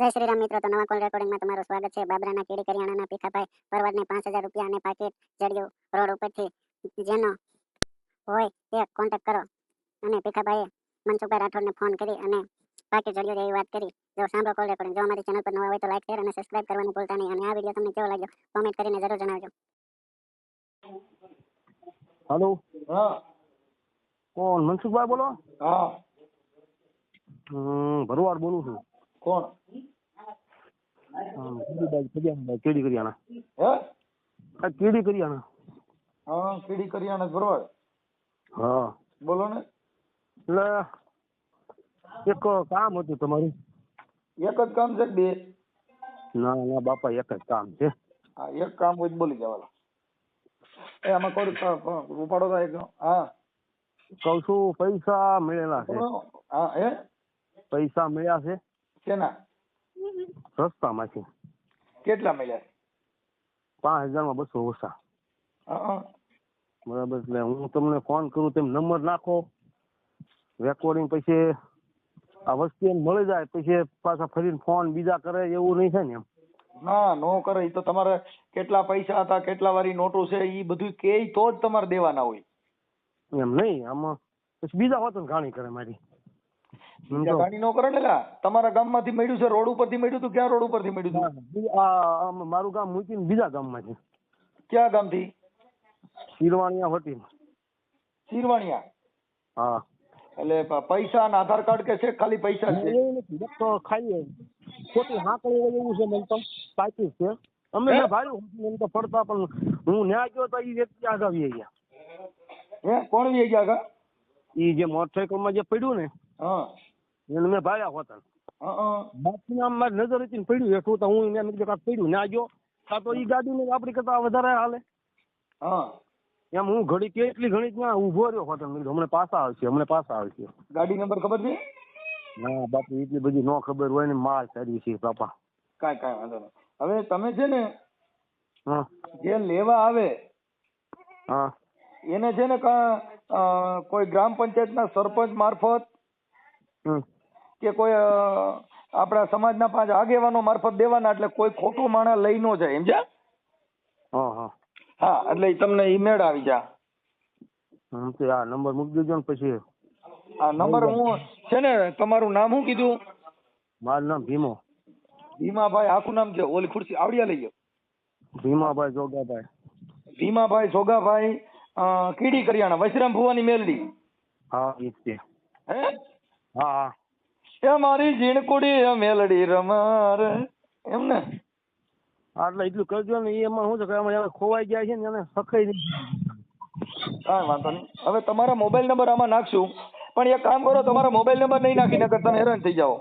જય શ્રી રામ મિત્રો તો નવા કોલ રેકોર્ડિંગમાં તમારું સ્વાગત છે. બાબરાના કેડી કરિયાણાના પીખાભાઈ પરવડને પાંચ હજાર રૂપિયા અને પાકીટ જડ્યું રોડ ઉપરથી જેનો હોય તે કોન્ટેક્ટ કરો. અને પીખાભાઈએ મનસુખભાઈ રાઠોડને ફોન કરી અને પાકીટ જડ્યું એવી વાત કરી. જો સાંભળો કોલ રેકોર્ડિંગ જો અમારી ચેનલ પર નવા હોય તો લાઈક શેર અને સબસ્ક્રાઇબ કરવાનું ભૂલતા નહીં. અને આ વીડિયો તમને કેવો લાગ્યો કોમેન્ટ કરીને જરૂર જણાવજો. હેલો હા. કોણ? મનસુખભાઈ બોલો? હા. હમ ભરવાડ બોલું છું. કોણ? હમ, કરિયાણા હે? આ કેડી કરિયાણા હા કીડી કરિયાણા ભરવાડ હા. બોલો ને. એટલે એક કામ હતું તમારું. એક જ કામ છે બે? ના ના બાપા એક જ કામ છે. હા એક કામ હોય બોલી જવાલો એ આમાં કોડ ઉપાડો તો એક. હા. કહું છું પૈસા મળેલા છે. હે? પૈસા મળ્યા છે. કેના? રસ્તામાંથી કેટલા મળ્યા? પાંચ હજારમાં બસો ઓછા. બરાબર એટલે હું તમને ફોન કરું તેમ નંબર નાખો. રેકોર્ડિંગ પછી આ વસ્તુ એમ મળી જાય પછી પાછા ફરીને ફોન બીજા કરે એવું નહીં થાય ને એમ. ના નો કરે. તો તમારે કેટલા પૈસા હતા કેટલા વારી નોટો છે એ બધું કે તો જ તમારે દેવાના હોય. એમ નહીં આમાં પછી બીજા હોત ને ઘાણી કરે મારી. ગાડી નો કરે ને લા તમારા ગામમાંથી મળ્યું છે રોડ ઉપરથી મળ્યું તું ક્યાં રોડ ઉપરથી મળ્યું મારું ગામ મૂકીને બીજા ગામમાં છે ક્યાં ગામથી? શિરવાણિયા હોટી શિરવાણિયા? હા. એટલે પૈસા ને આધાર કાર્ડ કે છે ખાલી પૈસા છે? તો ખાઈએ. ખોટી હાંકળી હોય એવું છે મને તો સાચું છે. અમે ભાઈ ભાડું તો પડતા પણ હું ન્યા ગયો તો એ વ્યક્તિ આગળ વી ગયા. હે? કોણ વી ગયા આગળ? એ જે મોટરસાયકલમાં જે પડ્યું ને હા. એને મેં ભાડ્યા હોતા આમ મારી નજર હતી પડ્યું એટલું તો હું એને કીધું કાંઈક પડ્યું. ના ગયો. કાં તો એ ગાડીને આપણી કરતા વધારે હાલે. એમ હું ઘડી કેટલી ઘણી ત્યાં ઊભો રહ્યો હોતો મેં હમણાં પાછા આવશે હમણાં પાછા આવશે. ગાડી નંબર ખબર છે? ના બાપુ એટલી બધી નો ખબર હોય ને માલ ચડી છે બાપા. કાંઈ કાંઈ વાંધો નહીં. હવે તમે છે ને હા. જે લેવા આવે હા. એને છે ને કોઈ ગ્રામ પંચાયતના સરપંચ મારફત કે કોઈ આપણા સમાજના પાંચ આગેવાનો મારફત દેવાના એટલે કોઈ ખોટું માણસ લઈ ન જાય સમજ્યા હા હા. હા એટલે ઈ તમને ઈમેળ આવી જા. તો આ નંબર મૂકી દેજો ને પછી. આ નંબર હું છે ને તમારું નામ શું કીધું? મારું નામ ભીમો. ભીમાભાઈ આખું નામ છે ઓલી ખુરશી આવડિયા લઈ ગયો ભીમાભાઈ જોગાભાઈ. ભીમાભાઈ જોગાભાઈ કીડી કરિયાણા વૈશ્રામ ભુવાની મેલડી. હા એ છે. હે? હા હા. એ મારી ઝીણકુડી એ મેલડી રમાર. એમ ને? એટલે એટલું કરજો ને એમાં શું છે કે આમાં ખોવાઈ ગયા છે ને એને સખાઈ નહીં કાંઈ વાંધો નહીં. હવે તમારા મોબાઈલ નંબર આમાં નાખશું. પણ એક કામ કરો તમારા મોબાઈલ નંબર નહીં નાખી નકર તમે હેરાન થઈ જાઓ.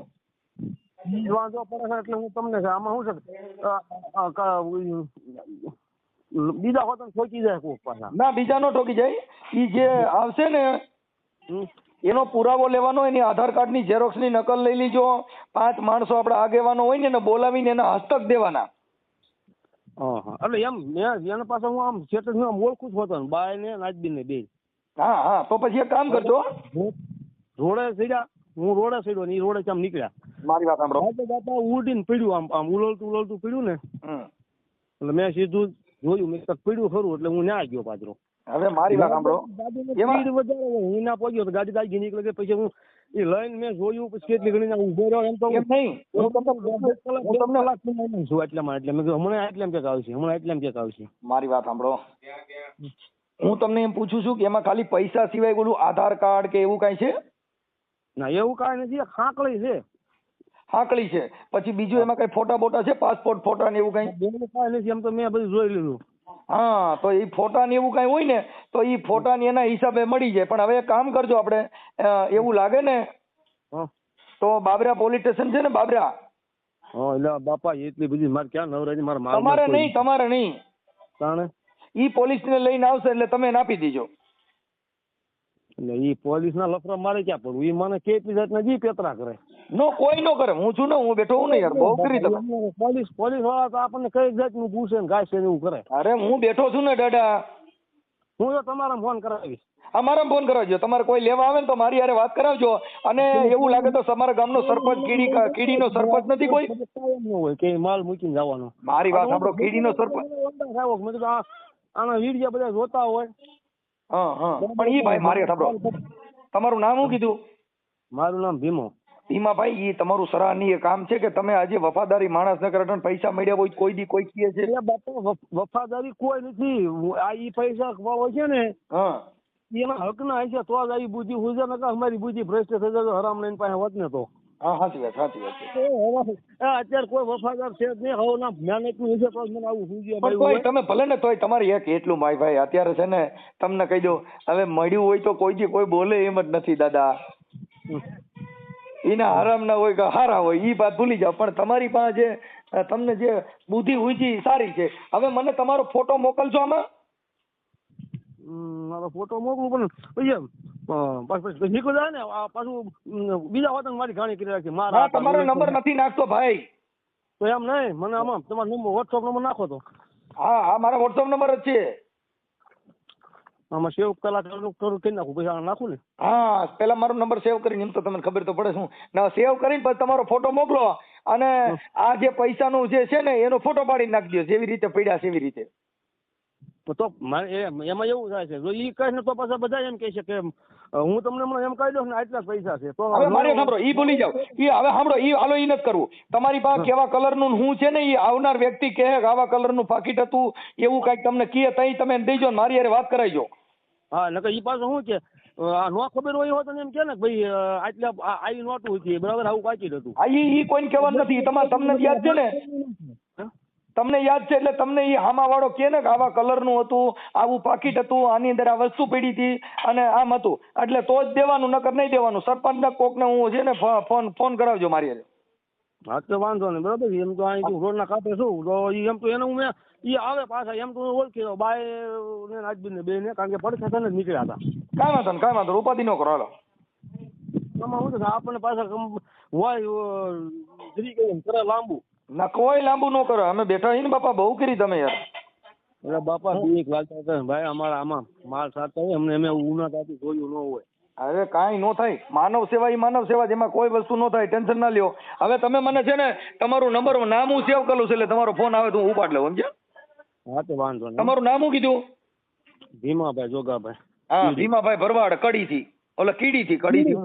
વાંધો પડે છે એટલે હું તમને આમાં શું છે બીજા હોત ઠોકી જાય કોક પાછા. ના બીજા નો ઠોકી જાય. ઈ જે આવશે ને? એનો પુરાવો લેવાનો એની આધાર કાર્ડની ઝેરોક્સની નકલ લઈ લીજો. પાંચ માણસો આપણા આગેવાનો હોય ને એને બોલાવીને એના હસ્તક દેવાના. એટલે એમ મેં એના પાસે હું આમ સ્ટેટસ આમ ઓળખું છું હોતો બાય ને નાજબીન ને બે હા હા. તો પછી એક કામ કરજો. રોડે સીધા હું રોડે ચડ્યો ને એ રોડે આમ નીકળ્યા. મારી વાત સાંભળો. બાપા ઉડીને પડ્યું આમ આમ ઉલળતું ઉલળતું પડ્યું ને. એટલે મેં સીધું જોયું મેં કીધું ખરું એટલે હું ના ગયો પાછો. હવે મારી વાત સાંભળો. સ્પીડ વધારે હું ના પહોંચ્યો તો ગાડી ગાડી નીકળે કે પછી હું એ લઈને મેં જોયું પછી કેટલી ઘણી ના ઊભો રહ્યો એમ તો એમ નહીં. હું તમને તમને છું એટલામાં એટલે મેં કીધું હમણાં એટલામાં ક્યાંક આવશે હમણાં એટલામાં ક્યાંક આવશે. મારી વાત સાંભળો. હું તમને એમ પૂછું છું કે એમાં ખાલી પૈસા સિવાય બોલું આધાર કાર્ડ કે એવું કાંઈ છે? ના એવું કાંઈ નથી ખાંકળી છે. હાકળી છે. પછી બીજું એમાં કઈ ફોટા બોટા છે? પાસપોર્ટ ફોટા ને એવું કઈ? એમ તો મેં બધું જોઈ લીધું. હા તો એ ફોટા ને એવું કઈ હોય ને તો એ ફોટા ની એના હિસાબે મળી જાય. પણ હવે એક કામ કરજો આપણે એવું લાગે ને તો બાબરા પોલીસ સ્ટેશન છે ને બાબરા? એટલે બાપા એટલી બધી મારે ક્યાં નવરાજી મારા તમારે નહીં તમારે નહીં. તાણે? ઈ પોલીસ ને લઈને આવશે એટલે તમે આપી દેજો. એટલે ઈ પોલીસ ના લફરા મારે ક્યાં પડવું? ઈ મને કેટલી જાતના જી પેતરા કરે? નો કોઈ નો કરે. હું છું ને હું બેઠો હું ને યાર. બહુ કરી તમે. પોલીસ પોલીસવાળા તો આપણને કઈ જાતનું પૂછે ને ગાય છે એવું કરે. અરે હું બેઠો છું ને દાદા. હું તો તમારા ફોન કરાવીશ. અમારા ફોન કરાવજો. તમારે કોઈ લેવા આવે ને તો મારી યારે વાત કરાવજો. અને એવું લાગે તો તમારા ગામનો સરપંચ કીડી કીડીનો સરપંચ નથી કોઈ? કે માલ મૂકીને જવાનો. મારી વાત સાંભળો કીડીનો સરપંચ. મેં આ આના વીડિયા બધા જોતા હોય. હા હા. પણ એ ભાઈ મારી સાંભળો. તમારું નામ શું કીધું? મારું નામ ભીમો. ભીમાભાઈ એ તમારું સરાહનીય કામ છે કે તમે આજે વફાદારી માણસ ને કરે પૈસા મળ્યા હોય કોઈ દી કોઈ કહે છે. બાપા વફાદારી કોઈ નથી. આ ઈ પૈસા હોય છે ને હા. એના હક ના હશે તો જ આવી બુદ્ધિ હુજે ને અમારી બુદ્ધિ ભ્રષ્ટ થઈ જાય હરામ લઈને પાસે હોત ને તો. હા સાચી વાત સાચી વાત છે. અત્યારે કોઈ વફાદાર છે જ નહીં. હવે ના મહેનતનું હશે તો મને આવું તોય તમે ભલે ને તોય તમારે એક એટલું ભાઈ ભાઈ અત્યારે છે ને તમને કહી દો હવે મળ્યું હોય તો કોઈ કોઈ બોલે એમ જ નથી દાદા. એના હરામ ના હોય કે હારા હોય ઈ વાત ભૂલી જાઓ. પણ તમારી પાસે જે તમને જે બુદ્ધિ ઉજી સારી છે. હવે મને તમારો ફોટો મોકલજો આમાં. મારો ફોટો મોકલું પણ પછી નીકળી જાય ને પાછું બીજા વતન મારી ઘાણી કરી રાખી. મારા તમારો નંબર નથી નાખતો ભાઈ. તો એમ નહીં મને આમાં તમારો નંબર વોટ્સઅપ નંબર નાખો તો. હા હા મારા વોટ્સઅપ નંબર જ છે. આમાં સેવ કલા કરું કરું નાખું પછી નાખું ને? હા પેલા મારો નંબર સેવ કરીને એમ તો તમને ખબર તો પડે શું. ના સેવ કરીને પછી તમારો ફોટો મોકલો અને આ જે પૈસાનું જે છે ને એનો ફોટો પાડી નાખજો જેવી રીતે પડ્યા છે એવી રીતે તો એમાં એવું થાય છે જો ઈ કહે ને તો પાછા બધા એમ કહે છે કે હું તમને એમ કહી દઉં ને આટલા પૈસા છે તો હવે મારે સાંભળો ઈ ભૂલી જાવ ઈ હવે સાંભળો ઈ હાલો ઈ નથી કરવું. તમારી પાસે કેવા કલરનું હું છે ને ઈ આવનાર વ્યક્તિ કહે કે આવા કલરનું પાકીટ હતું એવું કાંઈક તમને કહે તઈ તમે દેજો મારી હારે વાત કરાવજો હા નકર ઈ પાછું શું છે આ નો ખબર હોય હોત એમ કે ને ભાઈ આટલા આવી નોટું હતી બરાબર આવું કાચી હતું હા ઈ ઈ કોઈને કહેવાનું નથી તમારે તમને યાદ છે ને? તમને યાદ છે એટલે તમને ઈ હામા વાળો કે ને કે આવા કલરનું હતું આવું પાકીટ હતું આની અંદર આ વસ્તુ પડી હતી અને આમ હતું. એટલે તો જ દેવાનું નકર નહીં દેવાનું. સરપંચને કોકને હું છે ને ફોન ફોન કરાવજો મારી હારે. હા તો વાંધો નહીં બરાબર એમ તો અહીં રોડ ના કાપે છું તો એમ તો એને હું મેં ઈ આવે પાછા એમ તો ઓળખી બાય ને રાજબીર ને બે ને કારણ કે પડખે થઈને નીકળ્યા હતા. કાંઈ વાંધો ને કાંઈ વાંધો ઉપાધિ ન કરો હાલો. આમાં શું છે આપણને પાછા હોય જરી ગઈ એમ કરે લાંબુ. ના કોઈ લાંબુ ન કરો અમે બેઠા છીએ ને બાપા બહુ કરી તમે યાર. એટલે બાપા બીક લાગતા હતા ભાઈ અમારા આમાં માલ સાચા હોય અમને અમે ઉના તાથી જોયું ન હોય. અરે કાંઈ નો થાય. માનવ સેવા એ માનવ સેવા જેમાં કોઈ વસ્તુ નો થાય. ટેન્શન ના લ્યો. હવે તમે મને છે ને તમારું નંબર નામ હું સેવ કરું છે એટલે તમારો ફોન આવે તો હું ઉપાડ લઉં સમજ્યા? હા તો વાંધો નહીં. તમારું નામ હું કીધું? ભીમાભાઈ જોગાભાઈ. હા ભીમાભાઈ ભરવાડ કડીથી. ઓલા કીડીથી કડીથી.